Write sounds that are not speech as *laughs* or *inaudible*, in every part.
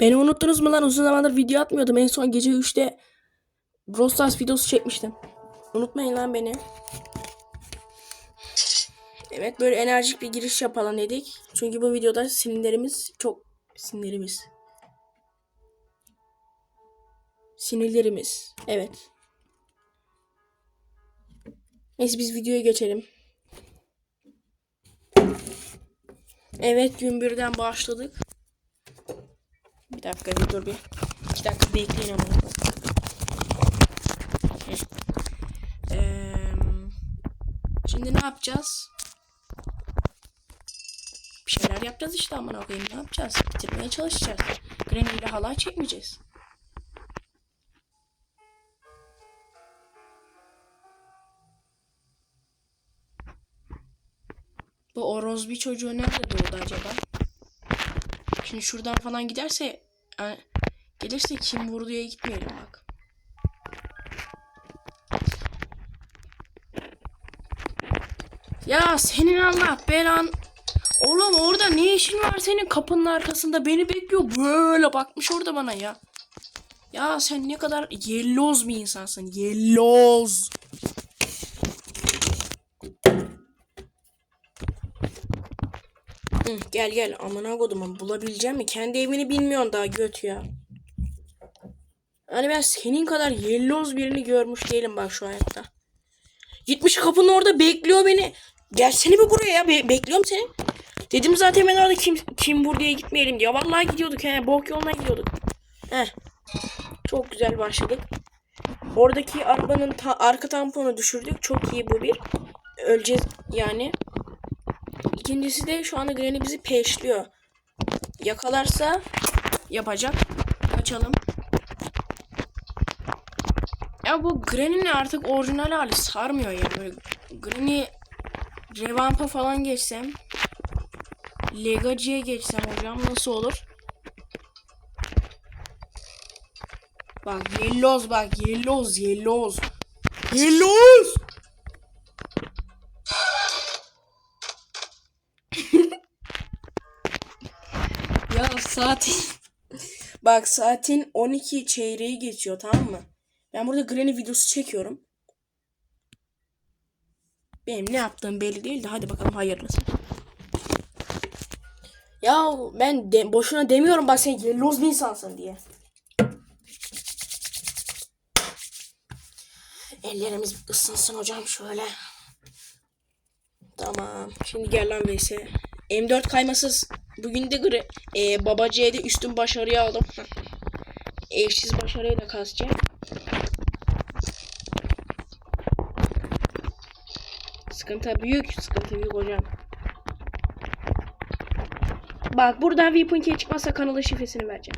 Beni unuttunuz mu lan? Uzun zamandır video atmıyordum. En son gece 3'te Brawl videosu çekmiştim. Unutmayın lan beni. Evet böyle enerjik bir giriş yapalım dedik. Çünkü bu videoda sinirlerimiz çok sinirlerimiz. Sinirlerimiz. Evet. Neyse biz videoya geçelim. Evet gün birden başladık. Bir dakika bir dur bir. İki dakika bekleyin ama. Eee, şimdi ne yapacağız? Bir şeyler yapacağız işte amına koyayım ne yapacağız? Bitirmeye çalışacağız. Granny ile halay çekmeyeceğiz. Bu orospu çocuğu nerede doğdu acaba? Şimdi şuradan falan giderse yani gelirse kim vurduya gitmeyelim bak. Ya senin Allah belan. Oğlum orada ne işin var senin kapının arkasında beni bekliyor böyle bakmış orada bana ya. Ya sen ne kadar yelloz bir insansın yelloz. Gel gel amına kodumun bulabileceğim mi? Kendi evini bilmiyorsun daha göt ya. Hani ben senin kadar yelloz birini görmüş değilim bak şu hayatta. Gitmiş kapının orada bekliyor beni. Gelsene bir buraya ya. Be- bekliyorum seni. Dedim zaten ben orada kim kim buraya gitmeyelim diye. Vallahi gidiyorduk he. Bok yoluna gidiyorduk. Heh. Çok güzel başladık. Oradaki arabanın ta- arka tamponu düşürdük. Çok iyi bu bir. Öleceğiz yani. İkincisi de şu anda Granny bizi peşliyor. Yakalarsa yapacak. Kaçalım. Ya bu Granny'nin artık orijinal hali sarmıyor ya. Böyle Granny Revamp'a falan geçsem Legacy'ye geçsem hocam nasıl olur? Bak yelloz bak yelloz yelloz. Yelloz. Ya saatin *laughs* Bak saatin 12 çeyreği geçiyor tamam mı? Ben burada Granny videosu çekiyorum. Benim ne yaptığım belli değil de hadi bakalım hayırlısı. Ya ben de, boşuna demiyorum bak sen yelloz bir insansın diye. Ellerimiz ısınsın hocam şöyle. Tamam. Şimdi gel lan vs. M4 kaymasız. Bugün de e, babacıya da üstün başarıyı aldım. Eşsiz başarıyı da kasacağım. Sıkıntı büyük. Sıkıntı büyük hocam. Bak buradan Weapon çıkmazsa kanalın şifresini vereceğim.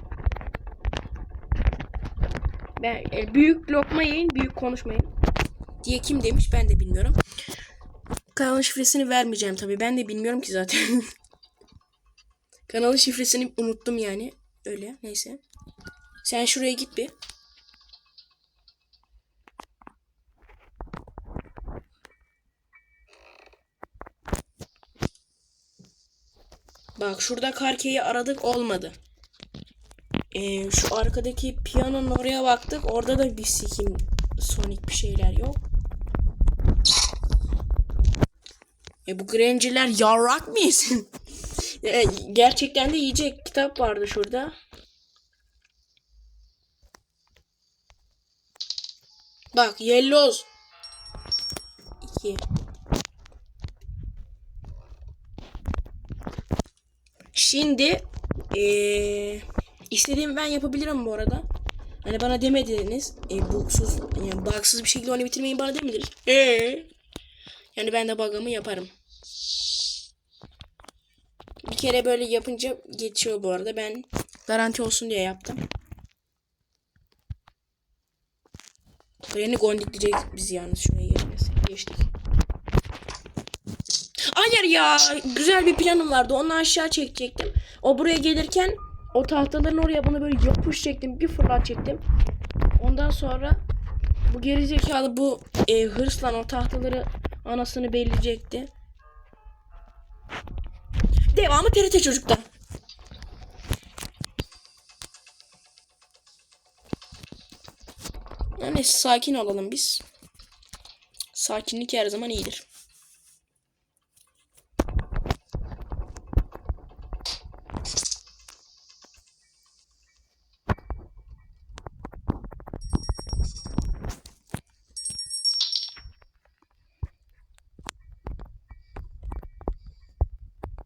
Ben e, büyük lokma yiyin, büyük konuşmayın. Diye kim demiş ben de bilmiyorum. Kanalın şifresini vermeyeceğim tabii. Ben de bilmiyorum ki zaten. *laughs* Kanalın şifresini unuttum yani. Öyle neyse. Sen şuraya git bir. Bak şurada Karke'yi aradık olmadı. Ee, şu arkadaki piyanonun oraya baktık. Orada da bir sikim Sonic bir şeyler yok. E bu Granger yarrak mıyız? E, gerçekten de yiyecek kitap vardı şurada. Bak yelloz. 2 Şimdi eee istediğimi ben yapabilirim bu arada. Hani bana demediniz. E, bugsuz yani bugsız bir şekilde oyunu bitirmeyin bana demediniz. Eee yani ben de bug'ımı yaparım. Kere böyle yapınca geçiyor bu arada. Ben garanti olsun diye yaptım. Granny gondikleyecek biz yalnız şuraya geçmesi. Geçtik. Hayır ya. Güzel bir planım vardı. Onu aşağı çekecektim. O buraya gelirken o tahtaların oraya bunu böyle yapış çektim. Bir fırlat çektim. Ondan sonra bu gerizekalı bu e, hırsla o tahtaları anasını belleyecekti. Devamı TRT Çocuk'ta. Yani sakin olalım biz. Sakinlik her zaman iyidir.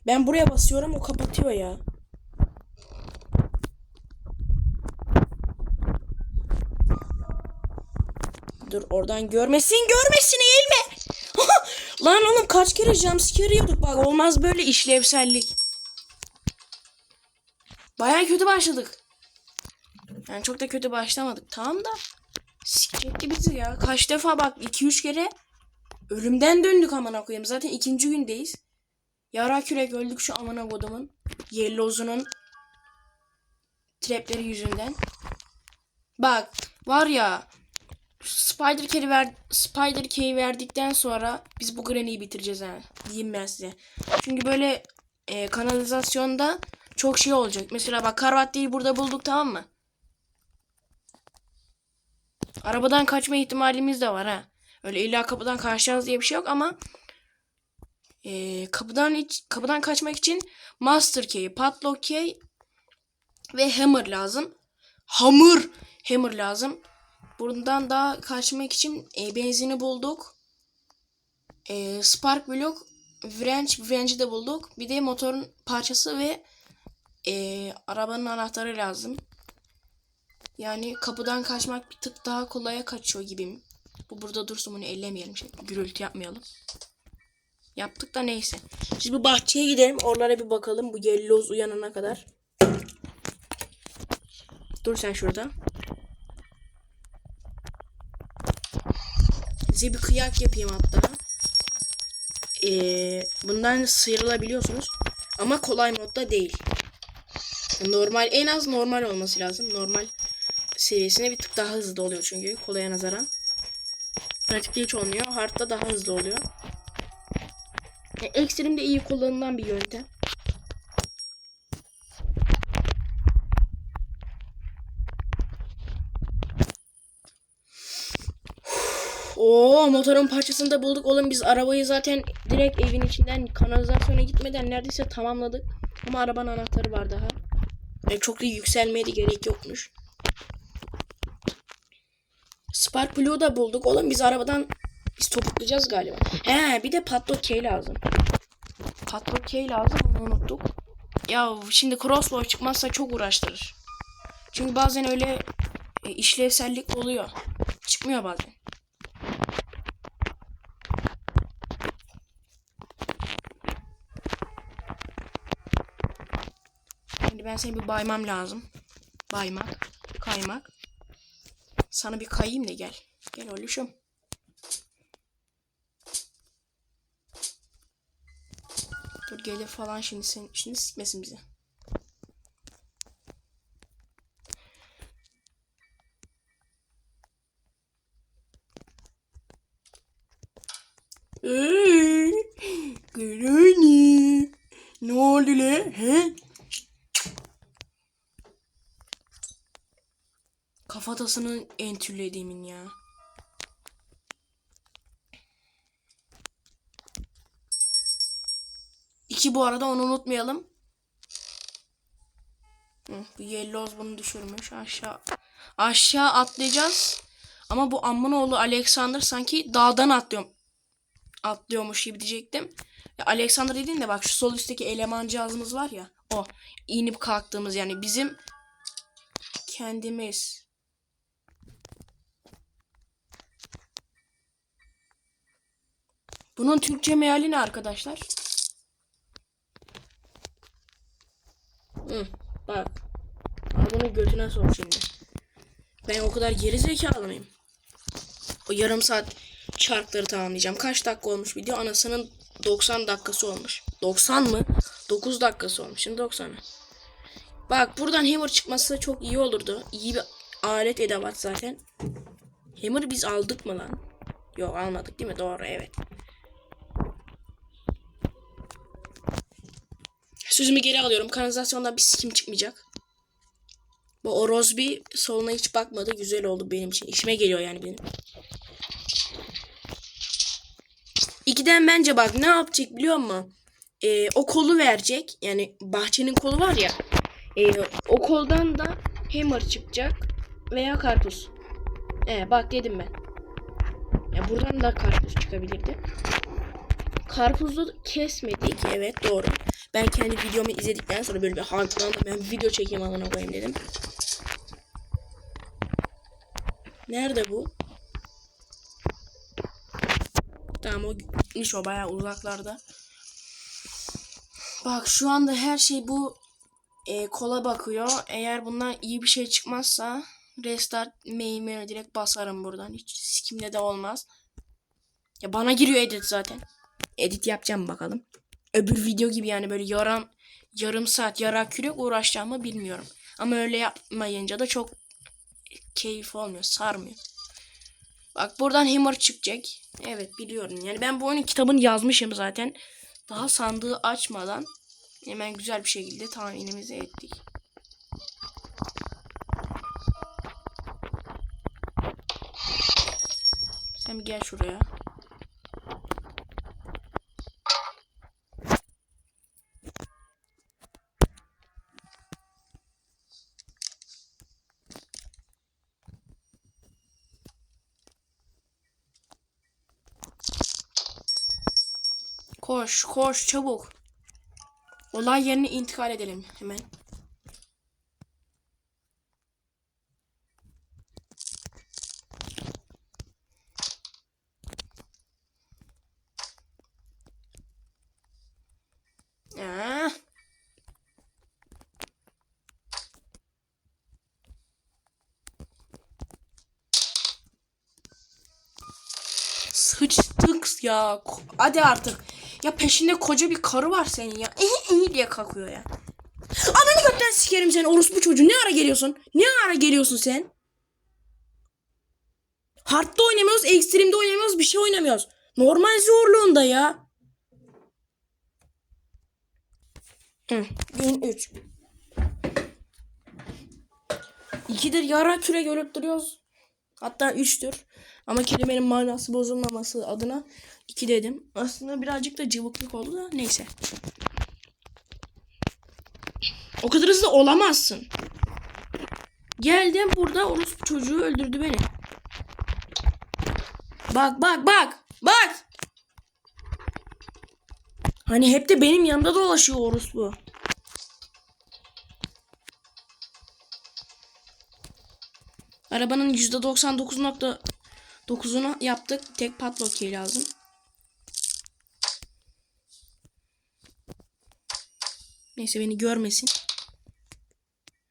Ben buraya basıyorum o kapatıyor ya. Dur oradan görmesin görmesin eğilme. Lan oğlum kaç kere jumpscare yiyorduk bak olmaz böyle işlevsellik. Baya kötü başladık. Yani çok da kötü başlamadık tamam da. Sikecekti bizi ya. Kaç defa bak 2-3 kere ölümden döndük amına koyayım. Zaten ikinci gündeyiz. Yara kürek öldük şu amına kodumun. Yellow'zunun trapleri yüzünden. Bak var ya Spider Key'i ver Spider Key'i verdikten sonra biz bu Granny'yi bitireceğiz ha. Diyeyim ben size. Çünkü böyle e, kanalizasyonda çok şey olacak. Mesela bak Karvatti'yi burada bulduk tamam mı? Arabadan kaçma ihtimalimiz de var ha. Öyle illa kapıdan kaçacağız diye bir şey yok ama e, kapıdan iç, kapıdan kaçmak için Master Key, Padlock Key ve Hammer lazım. Hammer! Hammer lazım. Buradan daha kaçmak için e, benzini bulduk. E, Spark Block, Wrench, Wrench'i de bulduk. Bir de motorun parçası ve e, arabanın anahtarı lazım. Yani kapıdan kaçmak bir tık daha kolaya kaçıyor gibiyim. Bu burada dursun bunu ellemeyelim. Şey, gürültü yapmayalım. Yaptık da neyse. Şimdi bahçeye gidelim. Oralara bir bakalım. Bu yelloz uyanana kadar. Dur sen şurada. Size bir kıyak yapayım hatta. Ee, bundan sıyrılabiliyorsunuz. Ama kolay modda değil. Normal en az normal olması lazım. Normal seviyesine bir tık daha hızlı oluyor çünkü kolaya nazaran. Pratikte hiç olmuyor. Hard'da daha hızlı oluyor. Ekstremde iyi kullanılan bir yöntem. Oo motorun parçasını da bulduk. Oğlum biz arabayı zaten direkt evin içinden kanalizasyona gitmeden neredeyse tamamladık. Ama arabanın anahtarı var daha. Yani çok da yükselmeye de gerek yokmuş. Spark Blue'u da bulduk. Oğlum biz arabadan biz topuklayacağız galiba. He bir de Padlock Key lazım. Padlock Key lazım onu unuttuk. Ya şimdi crossbow çıkmazsa çok uğraştırır. Çünkü bazen öyle e, işlevsellik oluyor. Çıkmıyor bazen. Şimdi ben seni bir baymam lazım. Baymak. Kaymak. Sana bir kayayım da gel. Gel oluşum. Gelir falan şimdi sen şimdi sikmesin bizi. Eee, Granny. Ne oldu le? He? Kafatasını entürlediğimin ya. İki bu arada onu unutmayalım. Hı, bu Yelloz bunu düşürmüş. Aşağı aşağı atlayacağız. Ama bu Ammonoğlu Alexander sanki dağdan atlıyor, atlıyormuş gibi diyecektim. Ya Alexander dediğin de bak şu sol üstteki eleman cihazımız var ya. O inip kalktığımız yani bizim kendimiz. Bunun Türkçe meali ne arkadaşlar? Hı, bak. Al bunu götüne sok şimdi. Ben o kadar geri zekalı mıyım? O yarım saat çarkları tamamlayacağım. Kaç dakika olmuş video? Anasının 90 dakikası olmuş. 90 mı? 9 dakikası olmuş. Şimdi 90'ı. Bak buradan hammer çıkması çok iyi olurdu. İyi bir alet edevat zaten. Hammer'ı biz aldık mı lan? Yok almadık değil mi? Doğru evet. Sözümü geri alıyorum. Kanalizasyondan bir sikim çıkmayacak. Bu o Rosby soluna hiç bakmadı. Güzel oldu benim için. İşime geliyor yani benim. İkiden bence bak ne yapacak biliyor musun? Ee, o kolu verecek. Yani bahçenin kolu var ya. Ee, o koldan da hammer çıkacak. Veya karpuz. Ee, bak dedim ben. Ya buradan da karpuz çıkabilirdi. Karpuzu kesmedik. Evet doğru. Ben kendi videomu izledikten sonra böyle bir hype'landım. Ben video çekeyim amına koyayım dedim. Nerede bu? Tamam o gitmiş o bayağı uzaklarda. Bak şu anda her şey bu e, kola bakıyor. Eğer bundan iyi bir şey çıkmazsa restart mail'e direkt basarım buradan. Hiç sikimle de olmaz. Ya bana giriyor edit zaten. Edit yapacağım bakalım. Öbür video gibi yani böyle yaran yarım saat yara kürek uğraşacağımı bilmiyorum. Ama öyle yapmayınca da çok keyif olmuyor, sarmıyor. Bak buradan hammer çıkacak. Evet biliyorum. Yani ben bu oyunun kitabını yazmışım zaten. Daha sandığı açmadan hemen güzel bir şekilde tahminimizi ettik. Sen bir gel şuraya. Koş, koş çabuk. Olay yerine intikal edelim hemen. Ah. Sıçtık ya. Hadi artık. Ya peşinde koca bir karı var senin ya. Ehe ehe diye kalkıyor ya. Ananı gökten sikerim sen orospu çocuğu. Ne ara geliyorsun? Ne ara geliyorsun sen? Hard'da oynamıyoruz, ekstremde oynamıyoruz, bir şey oynamıyoruz. Normal zorluğunda ya. Hı, gün 3. İkidir yara küre görüp duruyoruz. Hatta üçtür. Ama kelimenin manası bozulmaması adına iki dedim. Aslında birazcık da cıvıklık oldu da neyse. O kadar hızlı olamazsın. Geldim burada orospu çocuğu öldürdü beni. Bak bak bak. Bak. Hani hep de benim yanımda dolaşıyor orospu. Arabanın %99.9'unu yaptık. Tek padlock lazım. Neyse beni görmesin.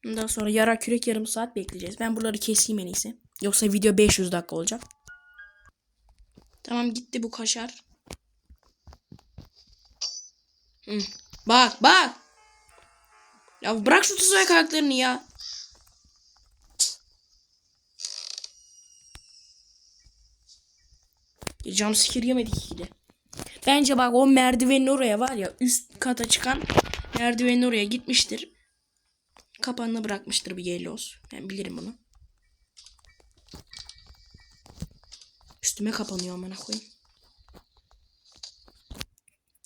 Ondan sonra yara kürek yarım saat bekleyeceğiz. Ben buraları keseyim en iyisi. Yoksa video 500 dakika olacak. Tamam gitti bu kaşar. Hı. Bak bak. Ya bırak şu tuzak ayaklarını ya. Jumpscare yemedik de. Bence bak o merdivenin oraya var ya üst kata çıkan merdivenin oraya gitmiştir. Kapağını bırakmıştır bir yelloz. Ben bilirim bunu. Üstüme kapanıyor amına koyayım.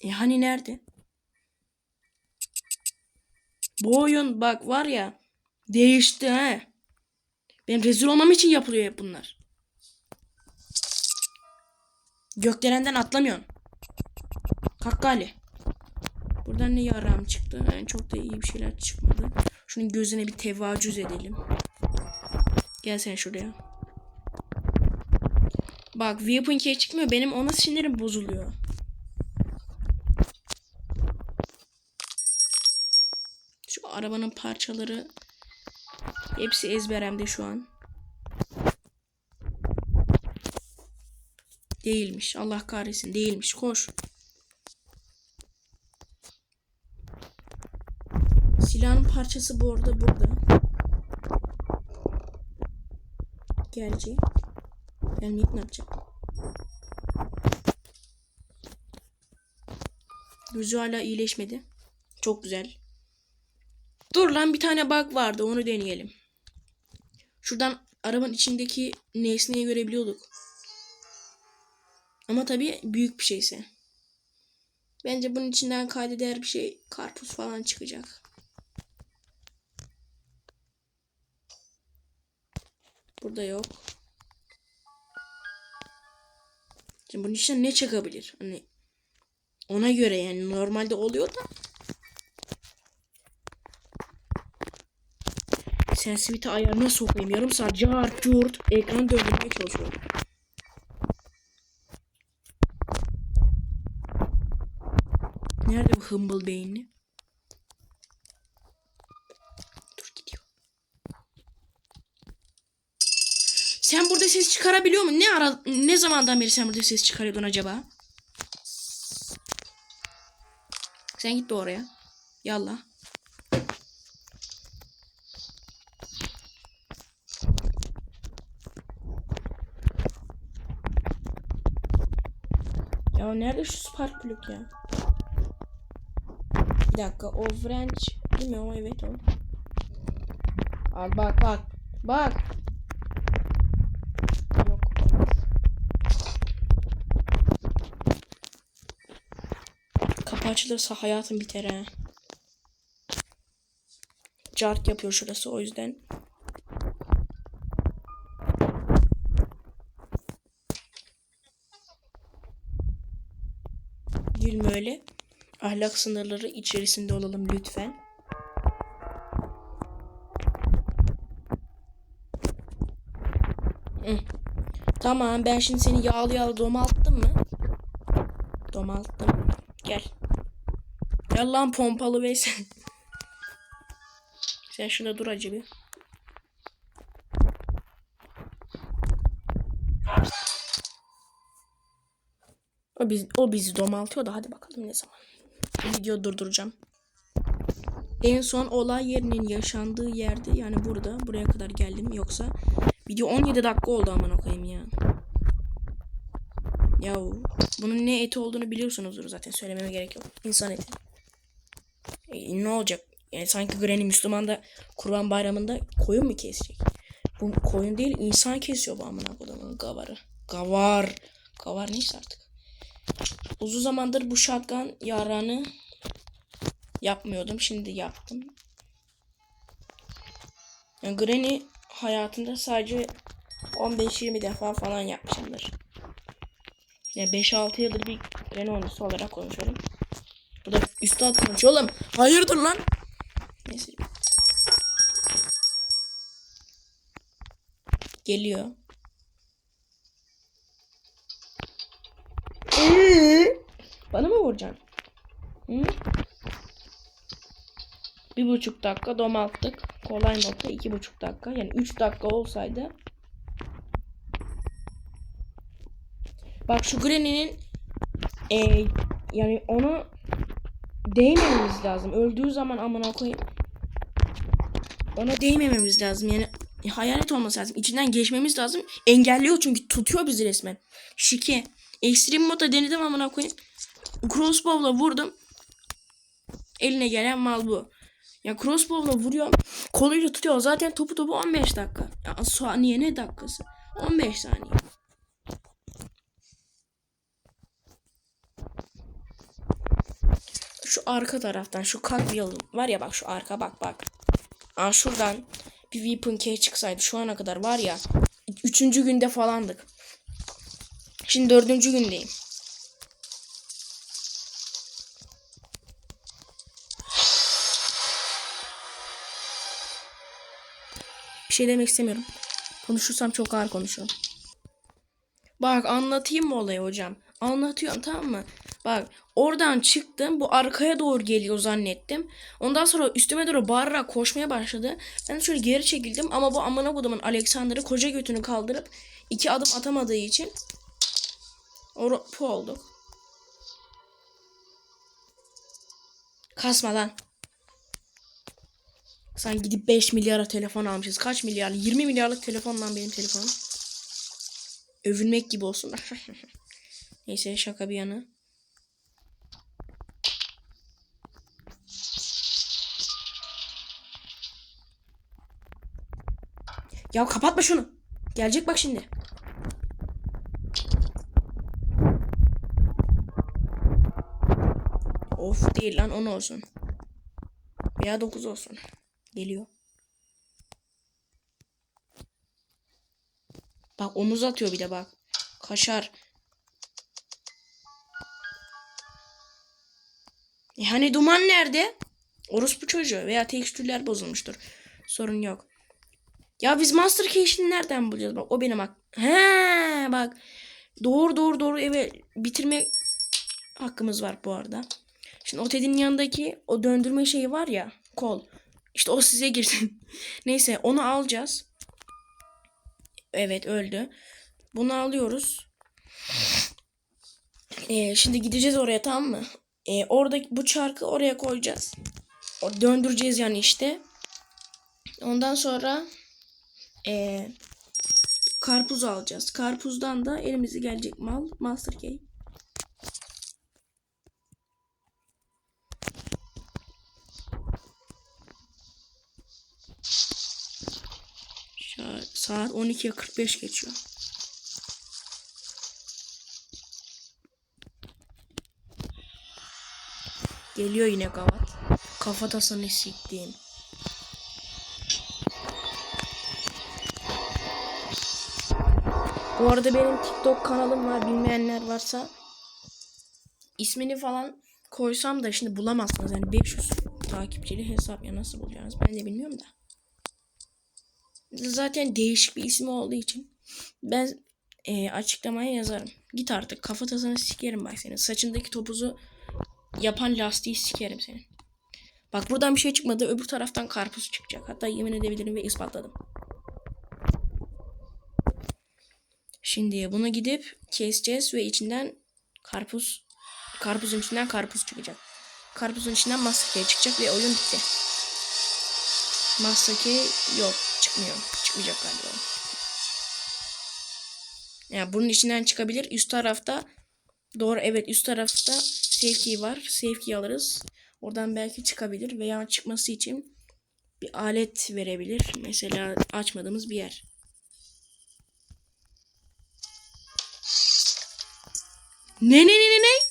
E hani nerede? Bu oyun bak var ya değişti ha. Benim rezil olmam için yapılıyor hep bunlar. Gökdelenden atlamıyorsun. Kalk gali. Buradan ne yaram çıktı? Yani çok da iyi bir şeyler çıkmadı. Şunun gözüne bir tevacüz edelim. Gel sen şuraya. Bak weapon key çıkmıyor. Benim ona sinirim bozuluyor. Şu arabanın parçaları hepsi ezberemde şu an. Değilmiş. Allah kahretsin. Değilmiş. Koş. Silahın parçası bu arada burada. Gelecek. Gelmeyip ne yapacak? Gözü hala iyileşmedi. Çok güzel. Dur lan bir tane bug vardı onu deneyelim. şuradan arabanın içindeki nesneyi görebiliyorduk. Ama tabii büyük bir şeyse. Bence bunun içinden kayda değer bir şey karpuz falan çıkacak. Burada yok. Şimdi bunun içinden ne çıkabilir? Hani ona göre yani normalde oluyor da. Sensitivity ayarına sokayım. Yarım saat cart curt ekran döndürmeye çalışıyorum. Nerede bu hımbıl beyinli? Dur gidiyor. Sen burada ses çıkarabiliyor musun? Ne ara ne zamandan beri sen burada ses çıkarıyordun acaba? Sen git bir oraya. Yallah. Ya nerede şu spark plug ya? Bir dakika o French değil mi o evet o. Al bak bak bak. Yok olmaz. Kapı açılırsa hayatım biter ha. Cart yapıyor şurası o yüzden. Gülme öyle. Ahlak sınırları içerisinde olalım lütfen. Hı. Tamam ben şimdi seni yağlı yağlı domalttım mı? Domalttım. Gel. Gel lan pompalı bey sen. *laughs* Sen şurada dur acı bir. O, biz, o bizi domaltıyor da hadi bakalım ne zaman. Video durduracağım. En son olay yerinin yaşandığı yerde yani burada buraya kadar geldim yoksa video 17 dakika oldu aman koyayım ya. Ya bunun ne eti olduğunu biliyorsunuzdur zaten söylememe gerek yok. İnsan eti. E, ne olacak? Yani sanki Granny Müslüman da Kurban Bayramı'nda koyun mu kesecek? Bu koyun değil insan kesiyor bu amına kodumun gavarı. Gavar. Gavar neyse artık. Uzun zamandır bu shotgun yaranı yapmıyordum. Şimdi yaptım. Yani Granny hayatında sadece 15-20 defa falan yapmışımdır. Yani 5-6 yıldır bir Granny oyuncusu olarak konuşuyorum. Bu da üstad konuşuyor oğlum. Hayırdır lan? Neyse. Geliyor. Bana mı vuracaksın? Hı? Bir buçuk dakika domalttık. Kolay nokta iki buçuk dakika. Yani üç dakika olsaydı. Bak şu Granny'nin e, yani onu değmememiz lazım. Öldüğü zaman amına koyayım. Ona değmememiz lazım. Yani hayalet olması lazım. İçinden geçmemiz lazım. Engelliyor çünkü tutuyor bizi resmen. Şike. Extreme moda denedim amına koyayım. Crossbow'la vurdum. Eline gelen mal bu. Ya crossbow'la vuruyorum. Koluyla tutuyor. Zaten topu topu 15 dakika. Ya saniye ne dakikası? 15 saniye. Şu arka taraftan şu cartwheel var ya bak şu arka bak bak. Aa şuradan bir weapon key çıksaydı şu ana kadar var ya. Üçüncü günde falandık. Şimdi dördüncü gündeyim. Şey demek istemiyorum. Konuşursam çok ağır konuşuyorum. Bak anlatayım mı olayı hocam? Anlatıyorum tamam mı? Bak oradan çıktım bu arkaya doğru geliyor zannettim. Ondan sonra üstüme doğru bağırarak koşmaya başladı. Ben şöyle geri çekildim ama bu amına kodumun Alexander'ı koca götünü kaldırıp iki adım atamadığı için o pu oldu. Kasma lan. Sen gidip 5 milyara telefon almışız. Kaç milyar? 20 milyarlık telefon lan benim telefonum. Övünmek gibi olsun. *laughs* Neyse şaka bir yana. Ya kapatma şunu. Gelecek bak şimdi. Of değil lan 10 olsun. Veya 9 olsun. Geliyor. Bak omuz atıyor bir de bak. Kaşar. E hani duman nerede? Orospu çocuğu veya tekstürler bozulmuştur. Sorun yok. Ya biz Master Key'ini nereden bulacağız? Bak o benim bak. He bak. Doğru doğru doğru eve bitirme hakkımız var bu arada. Şimdi o Ted'in yanındaki o döndürme şeyi var ya kol. İşte o size girsin. *laughs* Neyse onu alacağız. Evet öldü. Bunu alıyoruz. Ee, şimdi gideceğiz oraya tamam mı? Ee, orada bu çarkı oraya koyacağız. O döndüreceğiz yani işte. Ondan sonra ee, karpuz alacağız. Karpuzdan da elimize gelecek mal Master Key. Saat 12'ye 45 geçiyor. Geliyor yine gavat. Kafatasını siktiğim. Bu arada benim TikTok kanalım var. Bilmeyenler varsa ismini falan koysam da şimdi bulamazsınız. Yani 500 takipçili hesap ya nasıl bulacağınız ben de bilmiyorum da. Zaten değişik bir ismi olduğu için ben e, açıklamaya yazarım. Git artık kafatasını sikerim bak senin. Saçındaki topuzu yapan lastiği sikerim senin. Bak buradan bir şey çıkmadı. Öbür taraftan karpuz çıkacak. Hatta yemin edebilirim ve ispatladım. Şimdi bunu gidip keseceğiz ve içinden karpuz karpuzun içinden karpuz çıkacak. Karpuzun içinden master çıkacak ve oyun bitti. Master key yok. Çıkmıyor. Çıkmayacak galiba. Yani bunun içinden çıkabilir. Üst tarafta doğru evet üst tarafta key var. Key alırız. Oradan belki çıkabilir veya çıkması için bir alet verebilir. Mesela açmadığımız bir yer. Ne ne ne ne ne?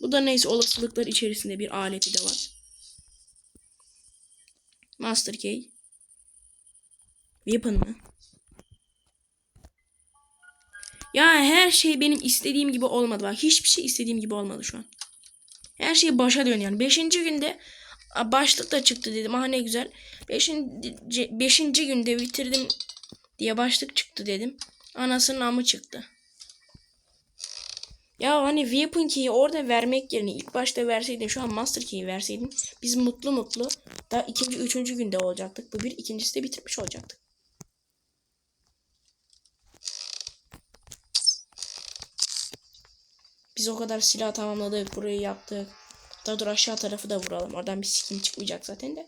Bu da neyse olasılıklar içerisinde bir aleti de var. Master Key. Weapon mı? Ya her şey benim istediğim gibi olmadı. Bak hiçbir şey istediğim gibi olmadı şu an. Her şey başa dönüyor. Yani beşinci günde başlık da çıktı dedim. Ah ne güzel. Beşinci, beşinci günde bitirdim diye başlık çıktı dedim. Anasının amı çıktı. Ya hani Weapon Key'i orada vermek yerine ilk başta verseydin şu an Master Key'i verseydin biz mutlu mutlu daha ikinci üçüncü günde olacaktık. Bu bir ikincisi de bitirmiş olacaktık. Biz o kadar silah tamamladık. Burayı yaptık. Daha dur aşağı tarafı da vuralım. Oradan bir skin çıkmayacak zaten de.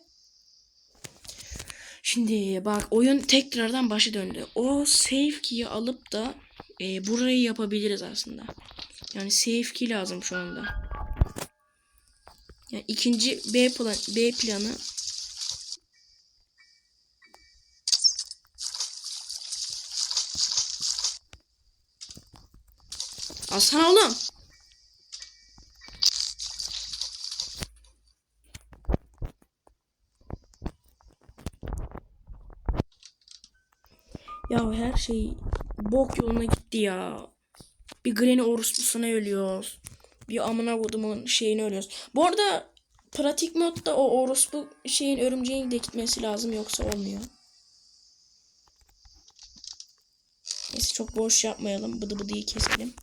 Şimdi bak oyun tekrardan başa döndü. O save key'i alıp da e, burayı yapabiliriz aslında. Yani save key lazım şu anda. Yani ikinci B plan B planı Alsana oğlum. Ya her şey bok yoluna gitti ya. Bir Granny orospusuna ölüyoruz. Bir amına kodumun şeyini ölüyoruz. Bu arada pratik modda o orospu şeyin örümceğin de gitmesi lazım yoksa olmuyor. Neyse çok boş yapmayalım. Bıdı bıdıyı keselim.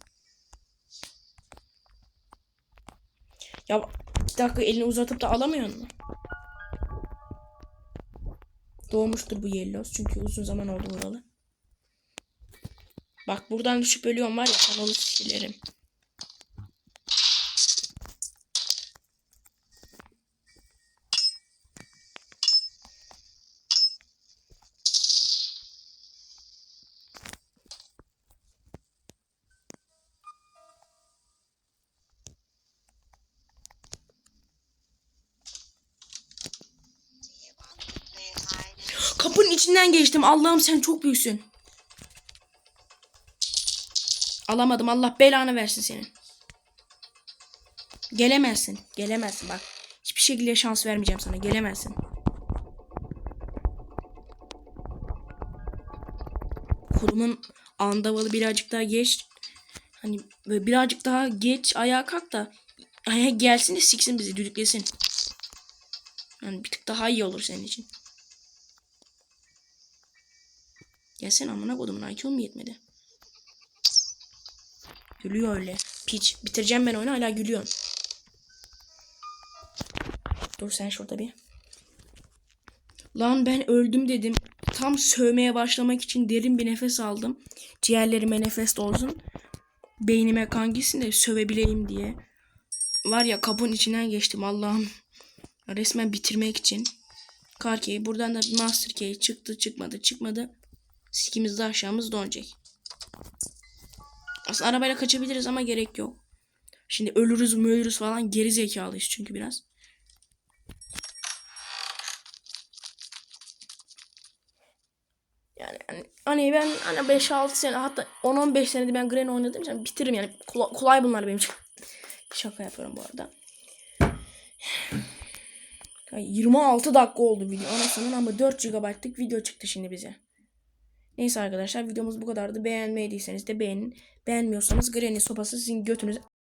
Ya bir dakika elini uzatıp da alamıyor mu? Doğmuştur bu Yellows çünkü uzun zaman oldu buralı. Bak buradan düşüp ölüyorum var ya kanalı silerim. Kapının içinden geçtim. Allah'ım sen çok büyüksün. Alamadım. Allah belanı versin senin. Gelemezsin. Gelemezsin bak. Hiçbir şekilde şans vermeyeceğim sana. Gelemezsin. Kurumun andavalı birazcık daha geç. Hani böyle birazcık daha geç ayağa kalk da ayağa gelsin de siksin bizi düdüklesin. Yani bir tık daha iyi olur senin için. Gelsene amına kodumun IQ mu yetmedi? Gülüyor öyle. Piç. Bitireceğim ben oyunu hala gülüyorsun. Dur sen şurada bir. Lan ben öldüm dedim. Tam sövmeye başlamak için derin bir nefes aldım. Ciğerlerime nefes dolsun. Beynime kan gitsin de sövebileyim diye. Var ya kabın içinden geçtim Allah'ım. Resmen bitirmek için. Car key. Buradan da master key çıktı çıkmadı çıkmadı. Sikimiz de aşağımız donacak. Aslında arabayla kaçabiliriz ama gerek yok. Şimdi ölürüz mü ölürüz falan geri zekalıyız çünkü biraz. Yani, yani hani ben hani 5-6 sene hatta 10-15 senedir ben Gren oynadım için bitiririm yani kolay, kolay bunlar benim için. Şaka yapıyorum bu arada. *sighs* Ya 26 dakika oldu video. Anasının ama 4 GB'lık video çıktı şimdi bize. Neyse arkadaşlar videomuz bu kadardı. Beğenmediyseniz de beğenin. Beğenmiyorsanız Granny sopası sizin götünüze